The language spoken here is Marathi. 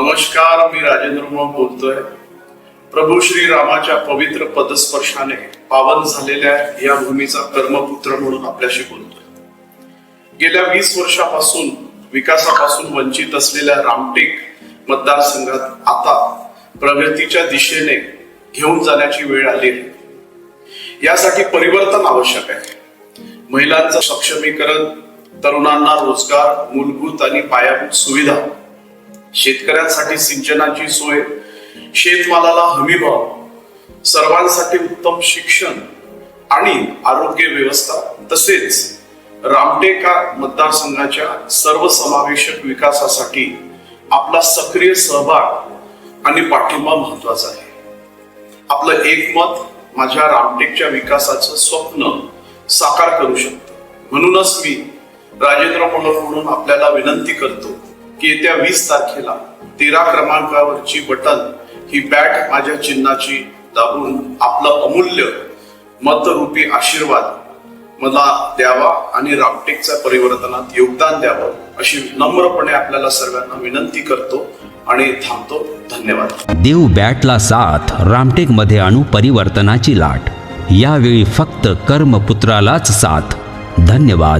नमस्कार मी राजेंद्र मोहन बोलतोय. प्रभू श्री रामाच्या पवित्र पदस्पर्शाने पावन झालेल्या या भूमीचा कर्मपुत्र म्हणून आपल्याशी बोलतोय. गेल्या वीस वर्षापासून विकासापासून वंचित असलेल्या रामटेक मतदारसंघात आता प्रगतीच्या दिशेने घेऊन जाण्याची वेळ आली आहे. यासाठी परिवर्तन आवश्यक आहे. महिलांचं सक्षमीकरण तरुणांना रोजगार मूलभूत आणि पायाभूत सुविधा शेतकऱ्यांसाठी सिंचनाची सोय शेतमालाला हमीभाव सर्वांसाठी उत्तम शिक्षण आणि आरोग्य व्यवस्था तसेच रामटेका मतदारसंघाच्या सर्वसमावेशक विकासासाठी आपला सक्रिय सहभाग आणि पाठिंबा महत्त्वाचा आहे. आपलं एक मत माझ्या रामटेकच्या विकासाचं स्वप्न साकार करू शकतो. म्हणूनच मी राजेंद्र मोहन म्हणून आपल्याला विनंती करतो की येत्या वीस तारखेला तेरा क्रमांकावरची बटन ही बॅट माझ्या चिन्हाची दाबून आपलं अमूल्य मतरूपी आशीर्वाद मला द्यावा आणि रामटेकच्या परिवर्तनात योगदान द्यावं अशी नम्रपणे आपल्याला सर्वांना विनंती करतो आणि थांबतो. धन्यवाद. देव बॅटला साथ रामटेकमध्ये आणू परिवर्तनाची लाट. यावेळी फक्त कर्मपुत्रालाच साथ. धन्यवाद.